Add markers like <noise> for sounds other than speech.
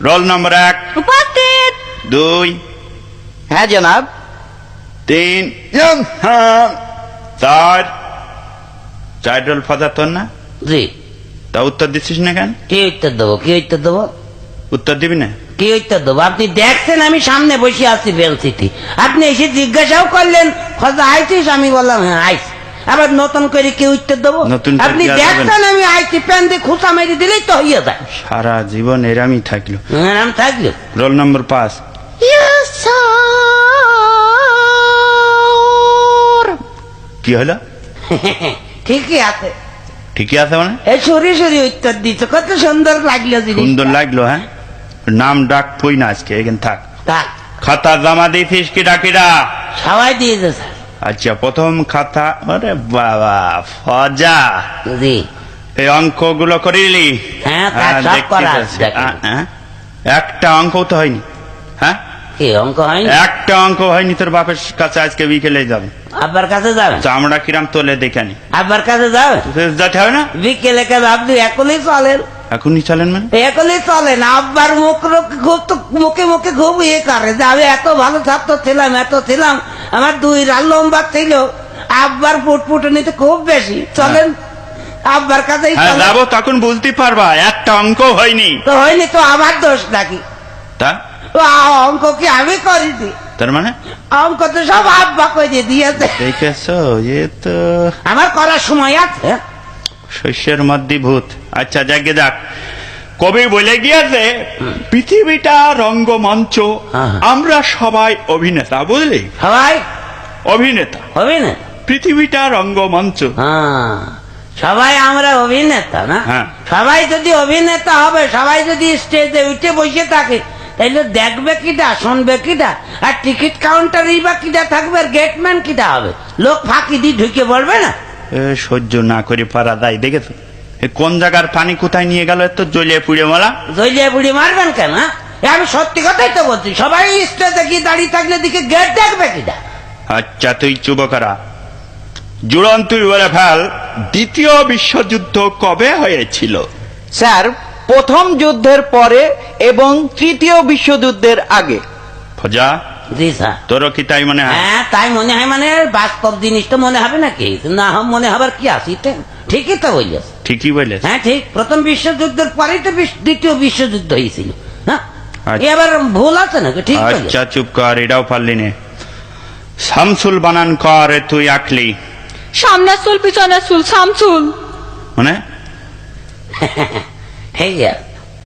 Roll number এক। উপস্থিত। দুই। হ্যাঁ জনাব। তিন। হ্যাঁ, চার। চার রোল ফাদার তোর না? জি। তা উত্তর দিচ্ছিস না কেন? কি উত্তর দেবো? কি উত্তর দেবো? উত্তর দিবি না? কি উত্তর দেবো? আপনি দেখছেন আমি সামনে বসে আছি বেলসিটি আপনি এসে জিজ্ঞাসাও করলেন খোঁজা আইছিস? আমি বললাম হ্যাঁ আইস আবার নতুন করে কি উত্তর দেবো? নতুন আপনি? দেখছেন আমি আইছি প্যান দিয়ে খুঁচা মেরে দিলেই তো হইয়া যায়। সারা জীবন এরামই থাকল। আমি থাকল? রোল নম্বর পাঁচ। কি হলো? <laughs> ঠিকই আছে। ঠিকই আছে মানে? এই সরি সরি উত্তর দিচ্ছ কত সুন্দর লাগল জিনিস সুন্দর লাগল হ্যাঁ? নাম ডাক পই না আজকে এখানে থাক। থাক। খাতা জমা দিয়েছিস কি ডাকিরা সবাই দিয়েছে স্যার। আচ্ছা প্রথম খাতা আরে বাবা ফজা। জি। এই অঙ্কগুলো করিলি? হ্যাঁ, সব করা। দেখেন। আ- হ্যাঁ? একটা অঙ্ক তো হয়নি। হ্যাঁ? কি অঙ্ক হয়নি? একটা অঙ্ক হয়নি তোর বাপের কাছে আজকে বিকেলে যাবে। আব্বার কাছে যাবেন চামড়া কিরাম তোলে দেখে নি আব্বার কাছে যাবেন যেতে হবে না? বিকেলে কাজ আপনি এখনই চলেন। এখনই চলেন মানে? এখনই চলেন। আব্বার মুখ খুব তো মুখে মুখে খুব ইয়ে করে যে আমি এত ভালো ছাত্র ছিলাম এত ছিলাম। আমার দুই রাল লম্বা ছিল আব্বার ফুটফুটনিতে খুব বেশি। চলেন আব্বার কাছেই হ্যাঁ যাব তখন বুঝতে পারবা একটা অঙ্ক হয়নি। তো হয়নি তো আমার দোষ নাকি? তা? অঙ্ক কি আমি করিনি? তার মানে? অঙ্ক তো সব আব্বা করে দিয়েছে। দেখেছ এ তো আমার করার সময় আছে। শস্যের মধ্যে ভূত। আচ্ছা যাকে যাক। কবি বলে গিয়েছে পৃথিবীটা রঙ্গমঞ্চ হ্যাঁ। আমরা সবাই অভিনেতা বুঝলি? সবাই? অভিনেতা। হবে পৃথিবীটা রঙ্গমঞ্চ। হ্যাঁ। সবাই আমরা অভিনেতা না? হ্যাঁ। সবাই যদি অভিনেতা হবে সবাই যদি স্টেজে উঠে বসে থাকে তাইলে দেখবে কিটা শুনবে কিটা আর টিকিট কাউন্টারই বা কিটা থাকবে আর গেটম্যান কিটা হবে? লোক ফাঁকি দিয়ে ঢুকে পড়বে না? সহ্য না করে পারা যায় দেখেছ? কোন জায়গার পানি কোথায় নিয়ে গেল এত জ্বলিয়ে পুড়ে মারা জইলিয়া বুড়ি মারবেন কেন হ্যাঁ? আমি সত্যি কথাই তো বলছি সবাই স্টেজে গিয়ে দাঁড়িয়ে থাকলে দিকে গেট দেখবে কিটা আচ্ছা তুই চুপ করা জুড়ন বলে ফেল দ্বিতীয় বিশ্বযুদ্ধ কবে হয়েছিল? স্যার প্রথম যুদ্ধের পরে এবং তৃতীয় বিশ্বযুদ্ধের আগে। ফজা জি স্যার। তোরও কি তাই মনে হয়? হ্যাঁ তাই মনে হয় মানে বাস্তব জিনিস তো মনে হবে নাকি? না মনে হবার কি আছে এটা? ঠিকই তো বলছিস ঠিকই বলে হ্যাঁ ঠিক। প্রথম বিশ্বযুদ্ধের পরেই তো দ্বিতীয় বিশ্বযুদ্ধ হয়েছিল হ্যাঁ আচ্ছা। এবার ভুল আছে নাকি? ঠিক। আচ্ছা চুপ কর এটাও পারলি নে। শামসুল বানান কর তুই আঁকলি। সামনে চুল পিছনে চুল শামসুল। মানে? <laughs> হ্যাঁ আছে